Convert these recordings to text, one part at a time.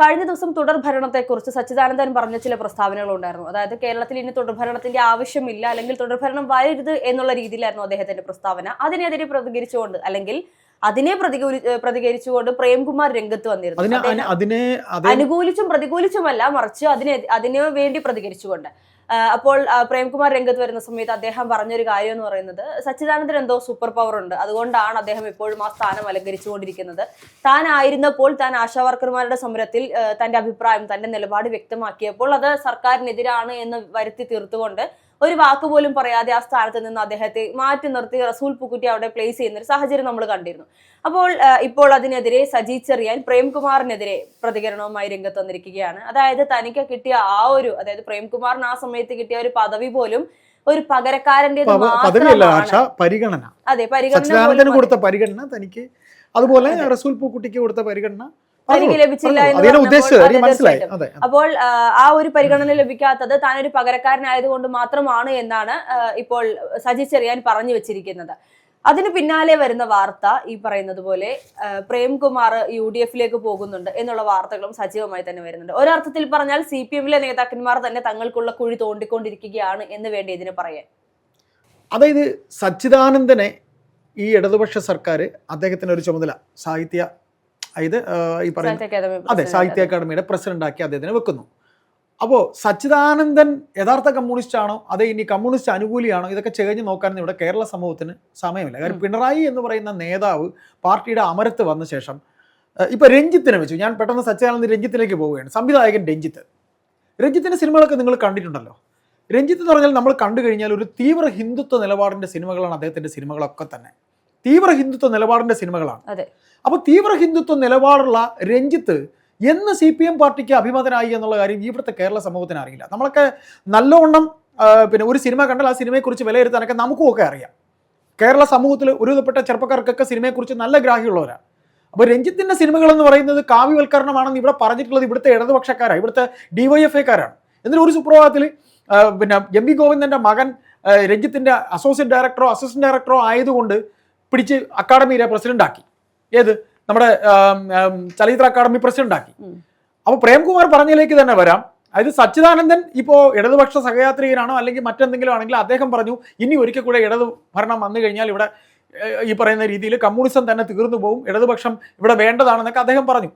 കഴിഞ്ഞ ദിവസം തുടർ ഭരണത്തെക്കുറിച്ച് സച്ചിദാനന്ദൻ പറഞ്ഞ ചില പ്രസ്താവനകൾ ഉണ്ടായിരുന്നു. അതായത് കേരളത്തിൽ ഇനി തുടർഭരണത്തിന്റെ ആവശ്യമില്ല അല്ലെങ്കിൽ തുടർ ഭരണം വരരുത് എന്നുള്ള രീതിയിലായിരുന്നു അദ്ദേഹത്തിന്റെ പ്രസ്താവന. അതിനെതിരെ പ്രതികരിച്ചുകൊണ്ട് അല്ലെങ്കിൽ അതിനെ പ്രതികൂലി പ്രതികരിച്ചുകൊണ്ട് പ്രേംകുമാർ രംഗത്ത് വന്നിരുന്നു. അനുകൂലിച്ചും പ്രതികൂലിച്ചുമല്ല മറിച്ച് അതിനെ അതിനു വേണ്ടി പ്രതികരിച്ചുകൊണ്ട്. അപ്പോൾ പ്രേംകുമാർ രംഗത്ത് വരുന്ന സമയത്ത് അദ്ദേഹം പറഞ്ഞൊരു കാര്യം എന്ന് പറയുന്നത് സച്ചിദാനന്ദൻ എന്തോ സൂപ്പർ പവർ ഉണ്ട്. അതുകൊണ്ടാണ് അദ്ദേഹം എപ്പോഴും ആ സ്ഥാനം അലങ്കരിച്ചുകൊണ്ടിരിക്കുന്നത്. താൻ ആയിരുന്നപ്പോൾ താൻ ആശാവർക്കർമാരുടെ സമരത്തിൽ തന്റെ അഭിപ്രായം തന്റെ നിലപാട് വ്യക്തമാക്കിയപ്പോൾ അത് സർക്കാരിനെതിരാണ് എന്ന് വരുത്തി തീർത്തുകൊണ്ട് ഒരു വാക്ക് പോലും പറയാതെ ആ സ്ഥാനത്ത് നിന്ന് അദ്ദേഹത്തെ മാറ്റി നിർത്തി റസൂൽ പുക്കുറ്റി അവിടെ പ്ലേസ് ചെയ്യുന്ന ഒരു സാഹചര്യം നമ്മൾ കണ്ടിരുന്നു. അപ്പോൾ ഇപ്പോൾ അതിനെതിരെ സജി ചെറിയാൻ പ്രേംകുമാറിനെതിരെ പ്രതികരണവുമായി രംഗത്ത് വന്നിരിക്കുകയാണ്. അതായത് തനിക്ക് കിട്ടിയ ആ ഒരു അതായത് പ്രേംകുമാറിന് ആ സമയത്ത് കിട്ടിയ ഒരു പദവി പോലും ഒരു പകരക്കാരന്റെ പരിഗണന. അതെ പരിഗണന കൊടുത്ത പരിഗണന തനിക്ക്. അതുപോലെ റസൂൽ പൂക്കുട്ടിക്ക് കൊടുത്ത പരിഗണന തനിക്ക് ലഭിച്ചില്ല. എന്ന് പറഞ്ഞപ്പോൾ അപ്പോൾ ആ, ആ ഒരു പരിഗണന ലഭിക്കാത്തത് താനൊരു പകരക്കാരനായതുകൊണ്ട് മാത്രമാണ് എന്നാണ് ഇപ്പോൾ സജി ചെറിയാൻ പറഞ്ഞു വെച്ചിരിക്കുന്നത്. അതിന് പിന്നാലെ വരുന്ന വാർത്ത ഈ പറയുന്നത് പോലെ പ്രേംകുമാർ യു ഡി എഫിലേക്ക് പോകുന്നുണ്ട് എന്നുള്ള വാർത്തകളും സജീവമായി തന്നെ വരുന്നുണ്ട്. ഒരർത്ഥത്തിൽ പറഞ്ഞാൽ സി പി എമ്മിലെ നേതാക്കന്മാർ തന്നെ തങ്ങൾക്കുള്ള കുഴി തോണ്ടിക്കൊണ്ടിരിക്കുകയാണ് എന്ന് വേണ്ടി ഇതിന് പറയാൻ? അതായത് സച്ചിദാനന്ദനെ ഈ ഇടതുപക്ഷ സർക്കാർ അദ്ദേഹത്തിന് ഒരു ചുമതല സാഹിത്യ അതായത് ഈ പറയുന്ന അതെ സാഹിത്യ അക്കാദമിയുടെ പ്രസിഡന്റ് ആക്കി അദ്ദേഹത്തിനെ വെക്കുന്നു. അപ്പോൾ സച്ചിദാനന്ദൻ യഥാർത്ഥ കമ്മ്യൂണിസ്റ്റ് ആണോ അതേ ഇനി കമ്മ്യൂണിസ്റ്റ് അനുകൂലിയാണോ? ഇതൊക്കെ ചേഞ്ഞ് നോക്കാനൊന്നും ഇവിടെ കേരള സമൂഹത്തിന് സമയമില്ല. കാരണം പിണറായി എന്ന് പറയുന്ന നേതാവ് പാർട്ടിയുടെ അമരത്ത് വന്ന ശേഷം ഇപ്പൊ രഞ്ജിത്തിനെ വെച്ചു. ഞാൻ പെട്ടെന്ന് സച്ചിദാനന്ദൻ രഞ്ജിത്തിലേക്ക് പോവുകയാണ്. സംവിധായകൻ രഞ്ജിത്ത്. രഞ്ജിത്തിന്റെ സിനിമകളൊക്കെ നിങ്ങൾ കണ്ടിട്ടുണ്ടല്ലോ. രഞ്ജിത്ത് എന്ന് പറഞ്ഞാൽ നമ്മൾ കണ്ടു കഴിഞ്ഞാൽ ഒരു തീവ്ര ഹിന്ദുത്വ നിലപാടിന്റെ സിനിമകളാണ് അദ്ദേഹത്തിന്റെ സിനിമകളൊക്കെ തന്നെ. തീവ്ര ഹിന്ദുത്വ നിലപാടിന്റെ സിനിമകളാണ്. അപ്പൊ തീവ്ര ഹിന്ദുത്വ നിലപാടുള്ള രഞ്ജിത്ത് എന്ന് സി പി എം പാർട്ടിക്ക് അഭിമതനായി എന്നുള്ള കാര്യം ഇവിടുത്തെ കേരള സമൂഹത്തിന് അറിയില്ല. നമ്മളൊക്കെ നല്ലവണ്ണം പിന്നെ ഒരു സിനിമ കണ്ടാൽ ആ സിനിമയെ സിനിമയെക്കുറിച്ച് വിലയിരുത്താനൊക്കെ നമുക്കും ഒക്കെ അറിയാം. കേരള സമൂഹത്തിൽ ഒരുവിധപ്പെട്ട ചെറുപ്പക്കാർക്കൊക്കെ സിനിമയെക്കുറിച്ച് നല്ല ഗ്രാഹ്യമുള്ളവരാണ് അപ്പോൾ രഞ്ജിത്തിന്റെ സിനിമകൾ എന്ന് പറയുന്നത് കാവ്യവൽക്കരണമാണെന്ന് ഇവിടെ പറഞ്ഞിട്ടുള്ളത് ഇവിടുത്തെ ഇടതുപക്ഷക്കാരാണ് ഇവിടുത്തെ ഡിവൈഎഫ്ഐക്കാരാണ് എന്നിട്ട് ഒരു സുപ്രഭാതത്തിൽ പിന്നെ എം വി ഗോവിന്ദന്റെ മകൻ രഞ്ജിത്തിന്റെ അസോസിയേറ്റ് ഡയറക്ടറോ അസിസ്റ്റന്റ് ഡയറക്ടറോ ആയതുകൊണ്ട് പിടിച്ച് അക്കാഡമിയിലെ പ്രസിഡന്റ് ആക്കി. ഏത്? നമ്മുടെ ചലച്ചിത്ര അക്കാദമി പ്രസിഡന്റ് ആക്കി. അപ്പോൾ പ്രേംകുമാർ പറഞ്ഞതിലേക്ക് തന്നെ വരാം. അതായത് സച്ചിദാനന്ദൻ ഇപ്പോൾ ഇടതുപക്ഷ സഹയാത്രികനാണോ അല്ലെങ്കിൽ മറ്റെന്തെങ്കിലും ആണെങ്കിൽ അദ്ദേഹം പറഞ്ഞു ഇനി ഒരിക്കൽ കൂടെ ഇടതു ഭരണം വന്നു കഴിഞ്ഞാൽ ഇവിടെ ഈ പറയുന്ന രീതിയിൽ കമ്മ്യൂണിസം തന്നെ തീർന്നു പോകും ഇടതുപക്ഷം ഇവിടെ വേണ്ടതാണെന്നൊക്കെ അദ്ദേഹം പറഞ്ഞു.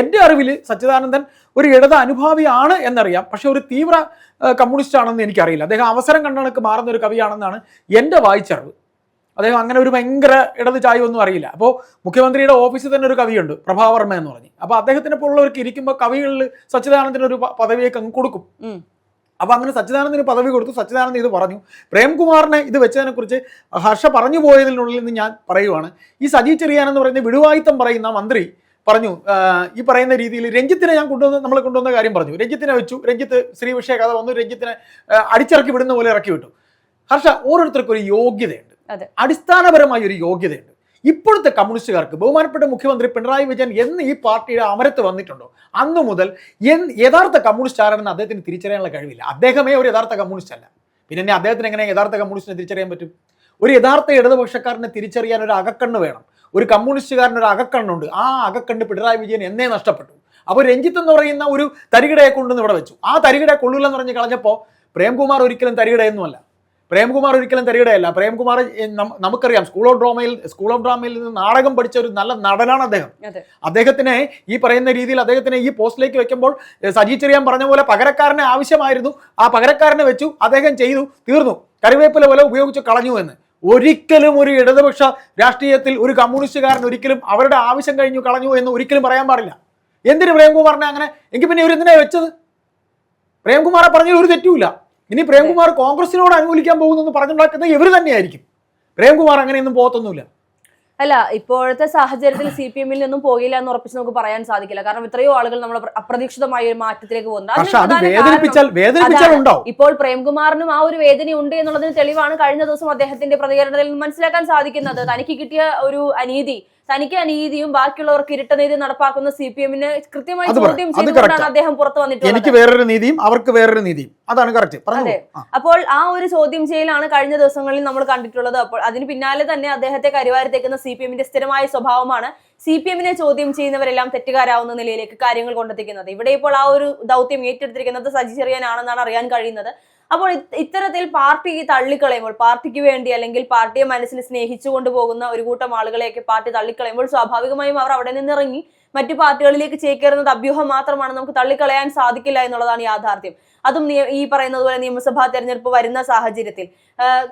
എന്റെ അറിവിൽ സച്ചിദാനന്ദൻ ഒരു ഇടത് അനുഭാവിയാണ് എന്നറിയാം. പക്ഷെ ഒരു തീവ്ര കമ്മ്യൂണിസ്റ്റ് ആണെന്ന് എനിക്കറിയില്ല. അദ്ദേഹം അവസരം കണ്ടണക്ക് മാറുന്ന ഒരു കവിയാണെന്നാണ് എന്റെ വായിച്ചറിവ്. അദ്ദേഹം അങ്ങനെ ഒരു ഭയങ്കര ഇടത് ചായ ഒന്നും അറിയില്ല. അപ്പോൾ മുഖ്യമന്ത്രിയുടെ ഓഫീസിൽ തന്നെ ഒരു കവിയുണ്ട് പ്രഭാവർമ്മ എന്ന് പറഞ്ഞു. അപ്പോൾ അദ്ദേഹത്തിനെ പോലുള്ളവർക്ക് ഇരിക്കുമ്പോൾ കവികളിൽ സച്ചിദാനന്ദന് ഒരു പദവിയൊക്കെ അങ്ങ് കൊടുക്കും. അപ്പോൾ അങ്ങനെ സച്ചിദാനന്ദന് പദവി കൊടുത്തു സച്ചിദാനന്ദൻ ഇത് പറഞ്ഞു. പ്രേംകുമാറിനെ ഇത് വെച്ചതിനെ കുറിച്ച് ഹർഷ പറഞ്ഞു പോയതിനുള്ളിൽ നിന്ന് ഞാൻ പറയുവാണ്. ഈ സജി ചെറിയാൻ എന്ന് പറയുന്ന വിടുവായിത്തം പറയുന്ന മന്ത്രി പറഞ്ഞു ഈ പറയുന്ന രീതിയിൽ രഞ്ജിത്തിനെ ഞാൻ കൊണ്ടുവന്ന് നമ്മൾ കൊണ്ടുവന്ന കാര്യം പറഞ്ഞു. രഞ്ജിത്തിനെ വെച്ചു. രഞ്ജിത്ത് ശ്രീവിഷയ കഥ വന്നു. രഞ്ജിത്തിനെ അടിച്ചിറക്കി വിടുന്ന പോലെ ഇറക്കി വിട്ടു. ഹർഷ ഓരോരുത്തർക്കും ഒരു യോഗ്യതയുണ്ട്. അടിസ്ഥാനപരമായ ഒരു യോഗ്യതയുണ്ട്. ഇപ്പോഴത്തെ കമ്മ്യൂണിസ്റ്റുകാർക്ക് ബഹുമാനപ്പെട്ട മുഖ്യമന്ത്രി പിണറായി വിജയൻ എന്ന് ഈ പാർട്ടിയുടെ അമരത്ത് വന്നിട്ടുണ്ടോ? അന്നു മുതൽ യഥാർത്ഥ കമ്മ്യൂണിസ്റ്റ് ആരാണെന്ന് അദ്ദേഹത്തിന് തിരിച്ചറിയാനുള്ള കഴിവില്ല. അദ്ദേഹമേ ഒരു യഥാർത്ഥ കമ്മ്യൂണിസ്റ്റ് അല്ല പിന്നെ അദ്ദേഹത്തിന് എങ്ങനെ യഥാർത്ഥ കമ്മ്യൂണിസ്റ്റിനെ തിരിച്ചറിയാൻ പറ്റും? ഒരു യഥാർത്ഥ ഇടതുപക്ഷക്കാരനെ തിരിച്ചറിയാൻ ഒരു അകക്കണ്ണ് വേണം. ഒരു കമ്മ്യൂണിസ്റ്റുകാരൻ ഒരു അകക്കണ്ണുണ്ട്. ആ അകക്കണ്ണ് പിണറായി വിജയൻ എന്നേ നഷ്ടപ്പെട്ടു. അപ്പോൾ രഞ്ജിത്ത് എന്ന് പറയുന്ന ഒരു തരികിടയെ കൊണ്ടുവന്ന് ഇവിടെ വെച്ചു. ആ തരികിട കൊള്ളൂലെന്ന് പറഞ്ഞ് കളഞ്ഞപ്പോൾ പ്രേംകുമാർ ഒരിക്കലും തരികിടയൊന്നുമല്ല. പ്രേംകുമാർ ഒരിക്കലും തരികിടയല്ല പ്രേംകുമാർ നമുക്കറിയാം സ്കൂൾ ഓഫ് ഡ്രാമയിൽ സ്കൂൾ ഓഫ് ഡ്രാമയിൽ നിന്ന് നാടകം പഠിച്ച ഒരു നല്ല നടനാണ് അദ്ദേഹം. അദ്ദേഹത്തിനെ ഈ പറയുന്ന രീതിയിൽ അദ്ദേഹത്തിനെ ഈ പോസ്റ്റിലേക്ക് വെക്കുമ്പോൾ സജി ചെറിയാൻ പറഞ്ഞ പോലെ പകരക്കാരനെ ആവശ്യമായിരുന്നു. ആ പകരക്കാരനെ വെച്ചു അദ്ദേഹം ചെയ്തു തീർന്നു. കറിവേപ്പില പോലെ ഉപയോഗിച്ച് കളഞ്ഞു എന്ന്. ഒരിക്കലും ഒരു ഇടതുപക്ഷ രാഷ്ട്രീയത്തിൽ ഒരു കമ്മ്യൂണിസ്റ്റുകാരൻ ഒരിക്കലും അവരുടെ ആവശ്യം കഴിഞ്ഞു കളഞ്ഞു എന്ന് ഒരിക്കലും പറയാൻ പാടില്ല. എന്തിന് പ്രേംകുമാറിനെ അങ്ങനെ? എങ്കിൽ പിന്നെ ഇവരെന്തിനാണ് വെച്ചത്? പ്രേംകുമാറെ പറഞ്ഞതിൽ ഒരു തെറ്റുമില്ല. ഇനി പ്രേംകുമാർ കോൺഗ്രസിനോട് അനുകൂലിക്കാൻ പോകുന്നെന്ന് പറഞ്ഞുണ്ടാക്കുന്നത് ഇവർ തന്നെയായിരിക്കും. പ്രേംകുമാർ അങ്ങനെയൊന്നും പോകത്തൊന്നുമില്ല. അല്ല ഇപ്പോഴത്തെ സാഹചര്യത്തിൽ സി പി എമ്മിൽ നിന്നും പോകില്ല എന്ന് ഉറപ്പിച്ച് നമുക്ക് പറയാൻ സാധിക്കില്ല. കാരണം ഇത്രയോ ആളുകൾ നമ്മൾ അപ്രതീക്ഷിതമായ ഒരു മാറ്റത്തിലേക്ക് പോകുന്നത് ഇപ്പോൾ പ്രേംകുമാറിനും ആ ഒരു വേദന ഉണ്ട് എന്നുള്ളതിന് തെളിവാണ് കഴിഞ്ഞ ദിവസം അദ്ദേഹത്തിന്റെ പ്രതികരണത്തിൽ നിന്ന് മനസ്സിലാക്കാൻ സാധിക്കുന്നത്. തനിക്ക് കിട്ടിയ ഒരു അനീതി തനിക്ക് അനീതിയും ബാക്കിയുള്ളവർക്ക് ഇരുട്ടനീതി നടപ്പാക്കുന്ന സി പി എമ്മിന് കൃത്യമായി ചോദ്യം ചെയ്തുകൊണ്ടാണ് അദ്ദേഹം പുറത്തു വന്നിട്ടുള്ളത്. എനിക്ക് വേറൊരു നീതിയും അവർക്ക് വേറൊരു നീതിയും. അതാണ് കറക്റ്റ് അതെ. അപ്പോൾ ആ ഒരു ചോദ്യം ചെയ്യലാണ് കഴിഞ്ഞ ദിവസങ്ങളിൽ നമ്മൾ കണ്ടിട്ടുള്ളത്. അപ്പോൾ അതിന് പിന്നാലെ തന്നെ അദ്ദേഹത്തെ കരിവാരി തേക്കുന്ന സി പി എമ്മിന്റെ സ്ഥിരമായ സ്വഭാവമാണ് സി പി എമ്മിനെ ചോദ്യം ചെയ്യുന്നവരെല്ലാം തെറ്റുകാരാവുന്ന നിലയിലേക്ക് കാര്യങ്ങൾ കൊണ്ടെത്തിക്കുന്നത്. ഇവിടെ ഇപ്പോൾ ആ ഒരു ദൗത്യം ഏറ്റെടുത്തിരിക്കുന്നത് സജി ചെറിയാനാണെന്നാണ് അറിയാൻ കഴിയുന്നത്. അപ്പോൾ ഇത് ഇത്തരത്തിൽ പാർട്ടി തള്ളിക്കളയുമ്പോൾ പാർട്ടിക്ക് വേണ്ടി അല്ലെങ്കിൽ പാർട്ടിയെ മനസ്സിൽ സ്നേഹിച്ചു കൊണ്ടുപോകുന്ന ഒരു കൂട്ടം ആളുകളെയൊക്കെ പാർട്ടി തള്ളിക്കളയുമ്പോൾ സ്വാഭാവികമായും അവർ അവിടെ നിന്നിറങ്ങി മറ്റു പാർട്ടികളിലേക്ക് ചേക്കേറുന്നത് അഭ്യൂഹം മാത്രമാണ് നമുക്ക് തള്ളിക്കളയാൻ സാധിക്കില്ല എന്നുള്ളതാണ് യാഥാർത്ഥ്യം. അതും ഈ പറയുന്നത് പോലെ നിയമസഭാ തെരഞ്ഞെടുപ്പ് വരുന്ന സാഹചര്യത്തിൽ.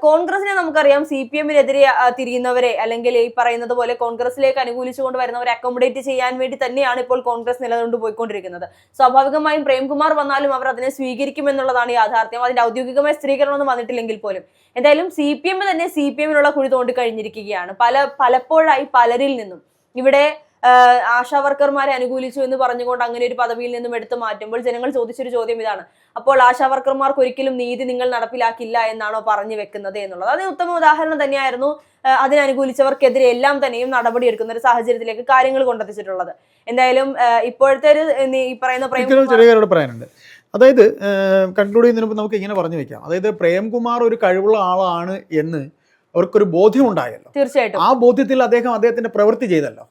കോൺഗ്രസിനെ നമുക്കറിയാം സി പി എമ്മിനെതിരെ തിരിയുന്നവരെ അല്ലെങ്കിൽ ഈ പറയുന്നത് പോലെ കോൺഗ്രസിലേക്ക് അനുകൂലിച്ചുകൊണ്ട് വരുന്നവരെ അക്കോമഡേറ്റ് ചെയ്യാൻ വേണ്ടി തന്നെയാണ് ഇപ്പോൾ കോൺഗ്രസ് നിലനിന്ന് പോയിക്കൊണ്ടിരിക്കുന്നത്. സ്വാഭാവികമായും പ്രേംകുമാർ വന്നാലും അവർ അതിനെ സ്വീകരിക്കും എന്നുള്ളതാണ് യാഥാർത്ഥ്യം. അതിന്റെ ഔദ്യോഗികമായ സ്ഥിരീകരണമൊന്നും വന്നിട്ടില്ലെങ്കിൽ പോലും. എന്തായാലും സി പി എം തന്നെ സി പി എമ്മിനുള്ള കുഴി തോണ്ടി കഴിഞ്ഞിരിക്കുകയാണ്. പല പലപ്പോഴായി പലരിൽ നിന്നും. ഇവിടെ ആശാ വർക്കർമാരെ അനുകൂലിച്ചു എന്ന് പറഞ്ഞുകൊണ്ട് അങ്ങനെ ഒരു പദവിയിൽ നിന്നും എടുത്തു മാറ്റുമ്പോൾ ജനങ്ങൾ ചോദിച്ചൊരു ചോദ്യം ഇതാണ്. അപ്പോൾ ആശാ വർക്കർമാർക്ക് ഒരിക്കലും നീതി നിങ്ങൾ നടപ്പിലാക്കില്ല എന്നാണോ പറഞ്ഞു വെക്കുന്നത് എന്നുള്ളത്. അതിന് ഉത്തമ ഉദാഹരണം തന്നെയായിരുന്നു. അതിനനുകൂലിച്ചവർക്കെതിരെ എല്ലാം തന്നെയും നടപടി എടുക്കുന്ന ഒരു സാഹചര്യത്തിലേക്ക് കാര്യങ്ങൾ കൊണ്ടെത്തിച്ചിട്ടുള്ളത്. എന്തായാലും ഇപ്പോഴത്തെ ഒരു ഈ പറയുന്ന കാര്യം പറയാനുണ്ട്. അതായത് കൺക്ലൂഡ് ചെയ്യുന്നതിന് നമുക്ക് ഇങ്ങനെ പറഞ്ഞു വെക്കാം. അതായത് പ്രേംകുമാർ ഒരു കഴിവുള്ള ആളാണ് എന്ന് അവർക്കൊരു ബോധ്യം ഉണ്ടായല്ലോ. തീർച്ചയായിട്ടും. ആ ബോധ്യത്തിൽ അദ്ദേഹം അദ്ദേഹത്തിന്റെ പ്രവൃത്തി ചെയ്തല്ലോ.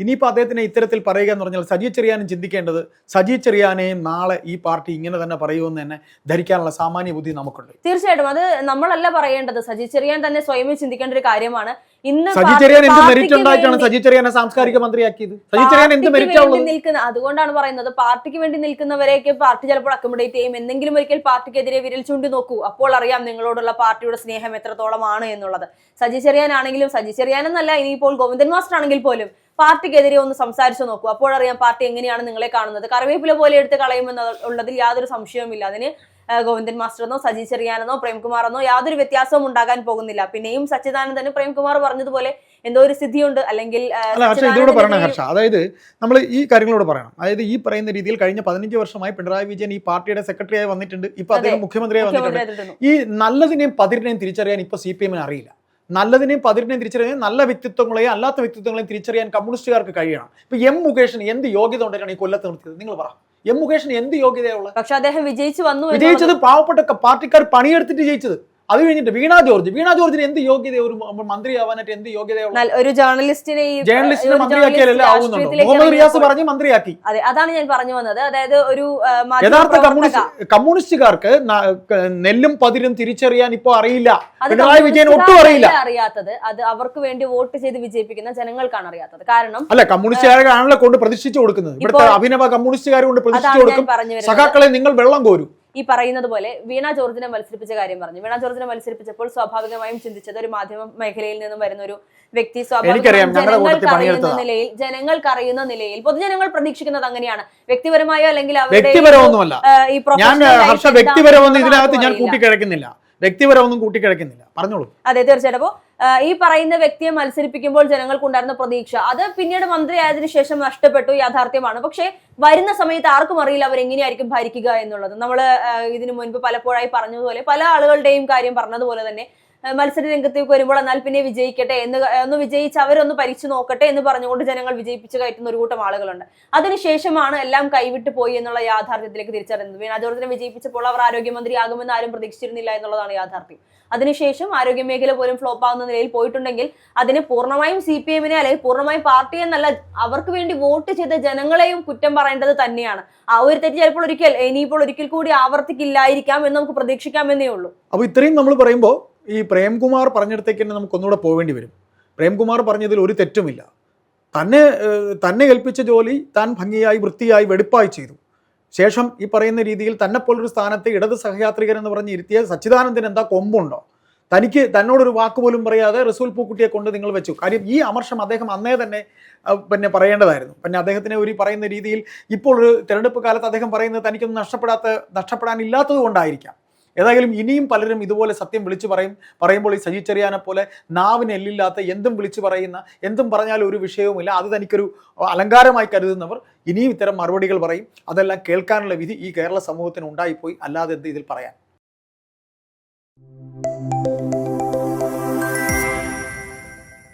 ഇനിയിപ്പോൾ അദ്ദേഹത്തിനെ ഇത്തരത്തിൽ പറയുക എന്ന് പറഞ്ഞാൽ സജി ചെറിയാനും ചിന്തിക്കേണ്ടത് സജി ചെറിയാനെയും നാളെ ഈ പാർട്ടി ഇങ്ങനെ തന്നെ പറയുമെന്ന് തന്നെ ധരിക്കാനുള്ള സാമാന്യ ബുദ്ധി നമുക്കുണ്ട്. തീർച്ചയായിട്ടും. അത് നമ്മളല്ല പറയേണ്ടത്. സജി ചെറിയാൻ തന്നെ സ്വയമേ ചിന്തിക്കേണ്ട ഒരു കാര്യമാണ്. ഇന്ന് സജി പാർട്ടി- ചെറിയാൻ എന്ത് മെറിറ്റ് ഉണ്ടായിട്ടാണ് സജി ചെറിയാനെ സാംസ്കാരിക മന്ത്രിയാക്കിയത്? സജി ചെറിയാൻ എന്ത് പാർട്ടിക്ക് മെറിറ്റ് നിൽക്കുന്ന അതുകൊണ്ടാണ് പറയുന്നത്. പാർട്ടിക്ക് വേണ്ടി നിൽക്കുന്നവരെയൊക്കെ പാർട്ടി ചിലപ്പോൾ അക്കോമഡേറ്റ് ചെയ്യും. എന്തെങ്കിലും ഒരിക്കൽ പാർട്ടിക്കെതിരെ വിരൽ ചൂണ്ടി നോക്കൂ. അപ്പോൾ അറിയാം നിങ്ങളോടുള്ള പാർട്ടിയുടെ സ്നേഹം എത്രത്തോളമാണ് എന്നുള്ളത്. സജി ചെറിയാനാണെങ്കിലും സജി ചെറിയാനെന്നല്ല ഇനിയിപ്പോൾ ഗോവിന്ദൻ മാസ്റ്റർ ആണെങ്കിൽ പോലും പാർട്ടിക്കെതിരെ ഒന്ന് സംസാരിച്ചു നോക്കൂ. അപ്പോഴറിയാം പാർട്ടി എങ്ങനെയാണ് നിങ്ങളെ കാണുന്നത്. കറിവേപ്പില പോലെ എടുത്ത് കളയുമെന്ന് ഉള്ളതിൽ യാതൊരു സംശയവുമില്ല. അതിന് ഗോവിന്ദൻ മാസ്റ്ററെന്നോ സജി ചെറിയാനെന്നോ പ്രേംകുമാറെന്നോ യാതൊരു വ്യത്യാസവും ഉണ്ടാകാൻ പോകുന്നില്ല. പിന്നെയും സച്ചിദാനന്ദന് പ്രേംകുമാർ പറഞ്ഞതുപോലെ എന്തോ ഒരു സ്ഥിതിയുണ്ട്. അല്ലെങ്കിൽ ഇതിലൂടെ പറയണം ഹർഷ. അതായത് നമ്മൾ ഈ കാര്യങ്ങളോട് പറയണം. അതായത് ഈ പറയുന്ന രീതിയിൽ കഴിഞ്ഞ പതിനഞ്ച് വർഷമായി പിണറായി വിജയൻ ഈ പാർട്ടിയുടെ സെക്രട്ടറിയായി വന്നിട്ടുണ്ട്. ഇപ്പൊ അദ്ദേഹം മുഖ്യമന്ത്രിയായി വന്നിട്ടുണ്ട്. ഈ നല്ലതിനെയും പതിരിനെയും തിരിച്ചറിയാൻ ഇപ്പൊ സി പി എമ്മിന് അറിയില്ല. നല്ലതിനെയും പതിരിനെയും തിരിച്ചറിയാൻ നല്ല വ്യക്തിത്വങ്ങളെയും അല്ലാത്ത വ്യക്തിത്വങ്ങളെയും തിരിച്ചറിയാൻ കമ്മ്യൂണിസ്റ്റുകാർക്ക് കഴിയണം. ഇപ്പൊ എം മുകേഷിന് എന്ത് യോഗ്യത കൊണ്ടാണ് ഈ കൊല്ലത്ത് നിർത്തിയത്? നിങ്ങൾ പറ. എം മുകേഷിന് എന്ത് യോഗ്യതയുള്ള പക്ഷെ അദ്ദേഹം വിജയിച്ചു വന്നു വിജയിച്ചത് പാവപ്പെട്ട പാർട്ടിക്കാർ പണിയെടുത്തിട്ട് ജയിച്ചത്. അത് കഴിഞ്ഞിട്ട് വീണ ജോർജ്. വീണ ജോർജിന് എന്ത് യോഗ്യത? ഒരു മന്ത്രിയാവാനായിട്ട് എന്ത് യോഗ്യതയാണ് ഒരു ജേർണലിസ്റ്റിനെ ജേർണലിസ്റ്റിനെ മന്ത്രിയാക്കിയാലല്ലേ മുഹമ്മദ് റിയാസ് പറഞ്ഞ് മന്ത്രിയാക്കി. അതെ അതാണ് ഞാൻ പറഞ്ഞു വന്നത്. അതായത് ഒരു യഥാർത്ഥ. കമ്മ്യൂണിസ്റ്റ് കമ്മ്യൂണിസ്റ്റുകാർക്ക് നെല്ലും പതിരും തിരിച്ചറിയാൻ ഇപ്പൊ അറിയില്ല. പിണറായി വിജയൻ ഒട്ടും അറിയില്ല. അറിയാത്തത്? അത് അവർക്ക് വേണ്ടി വോട്ട് ചെയ്ത് വിജയിപ്പിക്കുന്ന ജനങ്ങൾക്കാണ് അറിയാത്തത്. കാരണം അല്ല കമ്മ്യൂണിസ്റ്റുകാരാണല്ലോ കൊണ്ട് പ്രതിഷ്ഠിച്ചു കൊടുക്കുന്നത്. ഇവിടുത്തെ അഭിനവ കമ്മ്യൂണിസ്റ്റുകാരെ കൊണ്ട് പ്രതിഷ്ഠിച്ചു കൊടുക്കും. സഖാക്കളെ നിങ്ങൾ വെള്ളം കോരും. ഈ പറയുന്നത് പോലെ വീണ ജോർജിനെ മത്സരിപ്പിച്ച കാര്യം പറഞ്ഞു. വീണ ജോർജിനെ മത്സരിപ്പിച്ചപ്പോൾ സ്വാഭാവികമായും ചിന്തിച്ചത് ഒരു മാധ്യമ മേഖലയിൽ നിന്നും വരുന്ന ഒരു വ്യക്തി സ്വാഭാവികമായും നിലയിൽ ജനങ്ങൾക്ക് അറിയുന്ന നിലയിൽ പൊതുജനങ്ങൾ പ്രതീക്ഷിക്കുന്നത് അങ്ങനെയാണ്. വ്യക്തിപരമായോ അല്ലെങ്കിൽ വ്യക്തിപരമൊന്നും ഇതിനകത്ത് ഞാൻ. കൂട്ടിക്കിഴക്കുന്നില്ല വ്യക്തിപരമൊന്നും കൂട്ടിക്കിഴക്കുന്നില്ല പറഞ്ഞോളൂ. അതെ തീർച്ചയായിട്ടും. ഈ പറയുന്ന വ്യക്തിയെ മത്സരിപ്പിക്കുമ്പോൾ ജനങ്ങൾക്കുണ്ടായിരുന്ന പ്രതീക്ഷ. അത് പിന്നീട് മന്ത്രിയായതിനു ശേഷം നഷ്ടപ്പെട്ടു യാഥാർത്ഥ്യമാണ്. പക്ഷേ വരുന്ന സമയത്ത് ആർക്കും അറിയില്ല അവർ എങ്ങനെയായിരിക്കും ഭരിക്കുക എന്നുള്ളത്. നമ്മൾ ഇതിനു മുൻപ് പലപ്പോഴായി പറഞ്ഞതുപോലെ പല ആളുകളുടെയും കാര്യം പറഞ്ഞതുപോലെ തന്നെ മത്സര രംഗത്തേക്ക് വരുമ്പോൾ എന്നാൽ പിന്നെ വിജയിക്കട്ടെ എന്ന് ഒന്ന് വിജയിച്ച് അവരൊന്ന് പരീക്ഷ നോക്കട്ടെ എന്ന് പറഞ്ഞുകൊണ്ട് ജനങ്ങൾ വിജയിപ്പിച്ച് കയറ്റുന്ന ഒരു കൂട്ടം ആളുകളുണ്ട്. അതിനുശേഷമാണ് എല്ലാം കൈവിട്ട് പോയി എന്നുള്ള യാഥാർത്ഥ്യത്തിലേക്ക് തിരിച്ചറിയുന്നത്. വീണ ജോർജിനെ വിജയിപ്പിച്ചപ്പോൾ അവർ ആരോഗ്യമന്ത്രിയാകുമെന്ന് ആരും പ്രതീക്ഷിച്ചിരുന്നില്ല എന്നുള്ളതാണ് യാഥാർത്ഥ്യം. അതിനുശേഷം ആരോഗ്യ മേഖല പോലും ഫ്ലോപ്പ് ആവുന്ന നിലയിൽ പോയിട്ടുണ്ടെങ്കിൽ അതിന് പൂർണമായും സി പി എമ്മിനെ അല്ലെങ്കിൽ പൂർണമായും പാർട്ടി എന്നല്ല അവർക്ക് വേണ്ടി വോട്ട് ചെയ്ത ജനങ്ങളെയും കുറ്റം പറയേണ്ടത് തന്നെയാണ്. ആ ഒരു തെറ്റ് ചിലപ്പോൾ ഒരിക്കൽ ഇനിയിപ്പോൾ ഒരിക്കൽ കൂടി ആവർത്തിക്കില്ലായിരിക്കാം എന്ന് നമുക്ക് പ്രതീക്ഷിക്കാമെന്നേ ഉള്ളൂ. അപ്പോൾ ഇത്രയും നമ്മൾ പറയുമ്പോൾ ഈ പ്രേംകുമാർ പറഞ്ഞിടത്തേക്ക് തന്നെ നമുക്ക് ഒന്നുകൂടെ പോവേണ്ടി വരും. പ്രേംകുമാർ പറഞ്ഞതിൽ ഒരു തെറ്റുമില്ല. തന്നെ തന്നെ ഏൽപ്പിച്ച ജോലി താൻ ഭംഗിയായി വൃത്തിയായി വെടിപ്പായി ചെയ്തു. ശേഷം ഈ പറയുന്ന രീതിയിൽ തന്നെ പോലൊരു സ്ഥാനത്ത് ഇടത് സഹയാത്രികൻ എന്ന് പറഞ്ഞ് ഇരുത്തിയ സച്ചിദാനന്ദന് എന്താ കൊമ്പുണ്ടോ? തനിക്ക് തന്നോടൊരു വാക്ക് പോലും പറയാതെ റസൂൽ പൂക്കുട്ടിയെ കൊണ്ട് നിങ്ങൾ വെച്ചു. കാര്യം ഈ അമർഷം അദ്ദേഹം അന്നേ തന്നെ പിന്നെ പറയേണ്ടതായിരുന്നു. പിന്നെ അദ്ദേഹത്തിനെ ഒരു പറയുന്ന രീതിയിൽ ഇപ്പോൾ ഒരു തെരഞ്ഞെടുപ്പ് കാലത്ത് അദ്ദേഹം പറയുന്നത് തനിക്കൊന്നും നഷ്ടപ്പെടാത്ത നഷ്ടപ്പെടാനില്ലാത്തത് കൊണ്ടായിരിക്കാം. ഏതായാലും ഇനിയും പലരും ഇതുപോലെ സത്യം വിളിച്ചു പറയും. പറയുമ്പോൾ ഈ സജി പോലെ നാവിന് എല്ലില്ലാത്ത എന്തും വിളിച്ചു പറയുന്ന എന്തും പറഞ്ഞാലും ഒരു വിഷയവുമില്ല. അത് തനിക്കൊരു അലങ്കാരമായി കരുതുന്നവർ ഇനിയും ഇത്തരം മറുപടികൾ പറയും. അതെല്ലാം കേൾക്കാനുള്ള വിധി ഈ കേരള സമൂഹത്തിന് ഉണ്ടായിപ്പോയി. അല്ലാതെ എന്ത് ഇതിൽ പറയാൻ?